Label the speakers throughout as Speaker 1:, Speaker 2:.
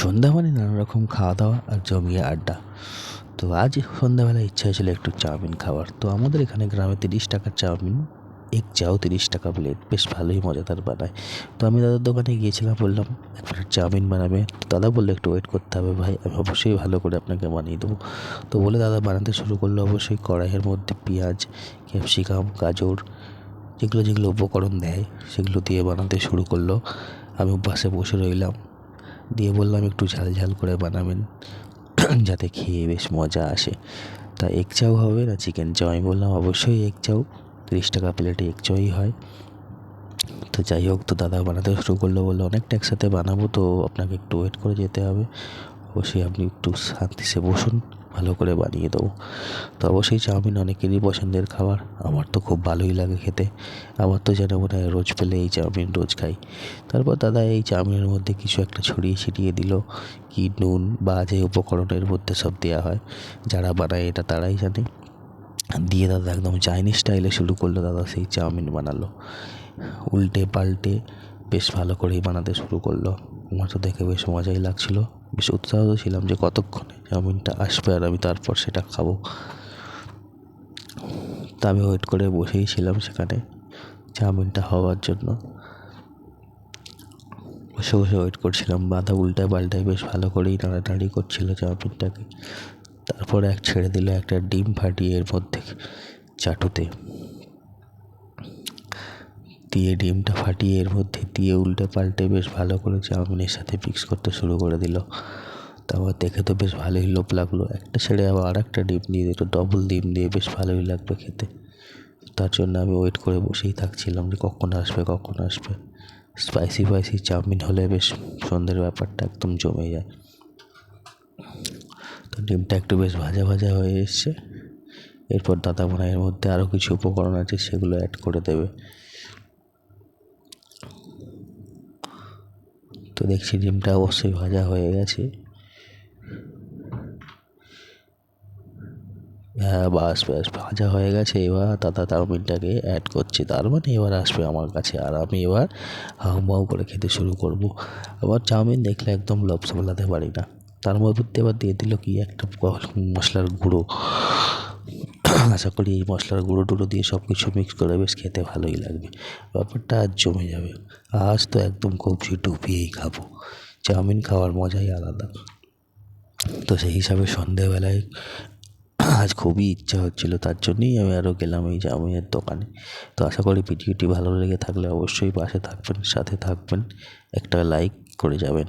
Speaker 1: সন্ধ্যা মানে নানা রকম খাওয়া দাওয়া আর জমিয়ে আড্ডা। তো আজ সন্ধ্যাবেলায় ইচ্ছা হয়েছিল একটু চাউমিন খাওয়ার। তো আমাদের এখানে গ্রামে তিরিশ টাকার চাউমিন, এক চাও তিরিশ টাকা প্লেট। বেশ ভালোই মজাদার বানায়। তো আমি দাদার দোকানে গিয়েছিলাম, বললাম, এক প্লেট চাউমিন বানাবে। তো দাদা বলল, একটু ওয়েট করতে হবে ভাই, আমি অবশ্যই ভালো করে আপনাকে বানিয়ে দেবো। তো বলে দাদা বানাতে শুরু করল অবশ্যই কড়াইয়ের মধ্যে পেঁয়াজ, ক্যাপসিকাম, গাজর, যেগুলো যেগুলো উপকরণ দেয়, সেগুলো দিয়ে বানাতে শুরু করল। আমি পাশে বসে রইলাম। দিয়ে বললাম, একটু ঝাল ঝাল করে বানাবেন, যাতে খেয়ে বেশ মজা আসে। তা এগ চাউ হবে না চিকেন চাউ আমি বললাম, অবশ্যই এগ চাউ তিরিশ টাকা প্লেটে এক চাউই হয়। তো যাই হোক, তো দাদা বানাতে শুরু করল, বলল, অনেকটা একসাথে বানাবো, তো আপনাকে একটু ওয়েট করে যেতে হবে। অবশ্যই আপনি একটু শান্তিসে বসুন। ভালো করে বানিয়ে দেবো। তো অবশ্যই চাউমিন অনেকেরই পছন্দের খাবার। আমার তো খুব ভালোই লাগে খেতে। আমার তো যেন মনে হয় রোজ পেলে এই চাউমিন রোজ খাই। তারপর দাদা এই চাউমিনের মধ্যে কিছু একটা ছড়িয়ে ছিটিয়ে দিল। কি নুন বা যে উপকরণের মধ্যে সব দেওয়া হয়, যারা বানায় এটা তারাই জানে। দিয়ে দাদা একদম চাইনিজ স্টাইলে শুরু করল দাদা সেই চাউমিন বানালো। উল্টে পাল্টে বেশ ভালো করেই বানাতে শুরু করল। আমার তো দেখে বেশ মজাই লাগছিল। বেশ উৎসাহিত ছিলাম যে কতক্ষণে চাউমিনটা আসবে আর আমি তারপর সেটা খাব। তা আমি ওয়েট করে বসেই ছিলাম সেখানে চাউমিনটা হওয়ার জন্য। বসে বসে ওয়েট করছিলাম, বাঁধা উল্টায় পাল্টায় বেশ ভালো করেই নাড়ানাড়ি করছিল চাউমিনটাকে। তারপরে এক ছেড়ে দিল একটা ডিম ফাটিয়ে এর মধ্যে চাটুতে। দিয়ে ডিমটা ফাটিয়ে এর মধ্যে দিয়ে উল্টে পাল্টে বেশ ভালো করে চাউমিনের সাথে মিক্স করতে শুরু করে দিল। তারপর দেখে তো বেশ ভালোই লোভ লাগল। একটা ছেড়ে আবার আর একটা ডিম দিয়ে দিল ডবল ডিম দিয়ে বেশ ভালোই লাগবে খেতে। তার জন্য আমি ওয়েট করে বসেই থাকছিলাম যে কখন আসবে কখন আসবে। স্পাইসি ফাইসি চাউমিন হলে বেশ সন্ধ্যের ব্যাপারটা একদম জমে যায়। তো ডিমটা একটু বেশ ভাজা ভাজা হয়ে এসছে। এরপর দাদা এর মধ্যে আরও কিছু উপকরণ আছে সেগুলো অ্যাড করে দেবে। তো দেখছি ডিমটা অবশ্যই ভাজা হয়ে গেছে। হ্যাঁ বাস ব্যাস ভাজা হয়ে গেছে এবার। দাদা চাউমিনটাকে অ্যাড করছে। তার মানে এবার আসবে আমার কাছে। আর আমি এবার হাউমাউ করে খেতে শুরু করব। আবার চাউমিন দেখলে একদম লোভ সামলাতে পারি না। তার মধ্যে এবার দিয়ে দিল কি একটা মশলার গুঁড়ো। আশা করি এই মশলার গুঁড়ো টুড়ো দিয়ে সব কিছু মিক্স করে বেশ খেতে ভালোই লাগবে। ব্যাপারটা আজ জমে যাবে। আজ তো একদম কবজি ডুবিয়েই খাব। চাউমিন খাওয়ার মজাই আলাদা। তো সেই হিসাবে সন্ধেবেলায় আজ খুবই ইচ্ছা হচ্ছিল তার জন্যই আমি আরও গেলাম এই চাউমিনের দোকানে। তো আশা করি ভিডিওটি ভালো লেগে থাকলে অবশ্যই পাশে থাকবেন, সাথে থাকবেন, একটা লাইক করে যাবেন।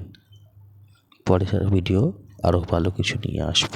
Speaker 1: পরে ভিডিও আরও ভালো কিছু নিয়ে আসব।